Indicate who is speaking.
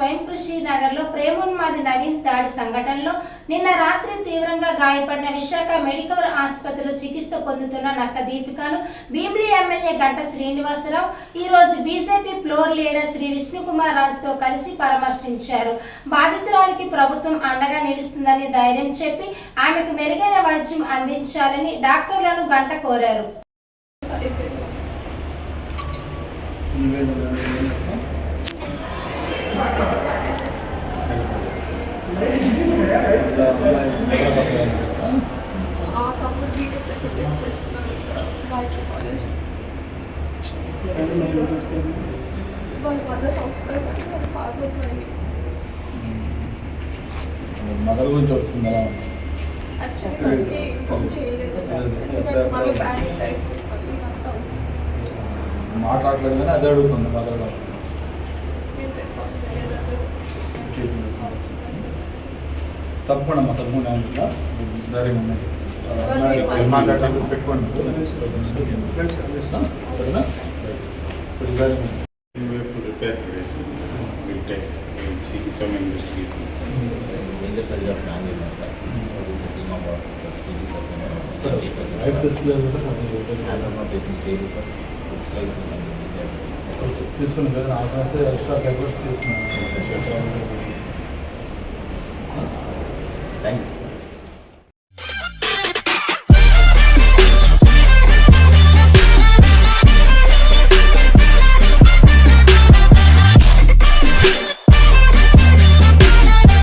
Speaker 1: స్వయం కృషి నగర్లో ప్రేమోన్మాది నవీన్ దాడి సంఘటనలో నిన్న రాత్రి తీవ్రంగా గాయపడిన విశాఖ మెడికల్ ఆసుపత్రిలో చికిత్స పొందుతున్న నక్క దీపికను భీమిలి ఎమ్మెల్యే గంట శ్రీనివాసరావు ఈ రోజు BJP floor leader Shri Vishnukumar రాజుతో కలిసి పరామర్శించారు. బాధితురాలికి ప్రభుత్వం అండగా నిలుస్తుందని ధైర్యం చెప్పి ఆమెకు మెరుగైన వైద్యం అందించాలని డాక్టర్లను గంట కోరారు.
Speaker 2: వాళ్ళ మదర్ హౌస్లో కానీ వాళ్ళ ఫాదర్
Speaker 3: మదర్ గురించి వస్తుందా
Speaker 2: యాక్చువల్లీ చేయలేదు ఎందుకంటే మళ్ళీ బ్యాంక్ టైప్ అంతా
Speaker 3: మాట్లాడలేదు కానీ అదే అడుగుతుంది మదర్
Speaker 2: నేను చెప్తాను.
Speaker 3: తప్పకుండా మా తప్పకుండా ఉంటుందా సరే ఉన్నాయి పెట్టుకోండి. సరేనా? ఇప్పుడు సరే
Speaker 4: We have to repair today. We'll take, we'll see some investigations.
Speaker 5: Major సరిగా ప్లాన్ చేశాం sir team of city
Speaker 3: right
Speaker 5: sir
Speaker 3: test లేదు.
Speaker 5: స్టేజ్ సార్
Speaker 3: తీసుకున్నాం కదా. ఆ సంస్థ ఎక్స్ట్రా పేపర్స్ తీసుకున్నాం.
Speaker 5: Thank you.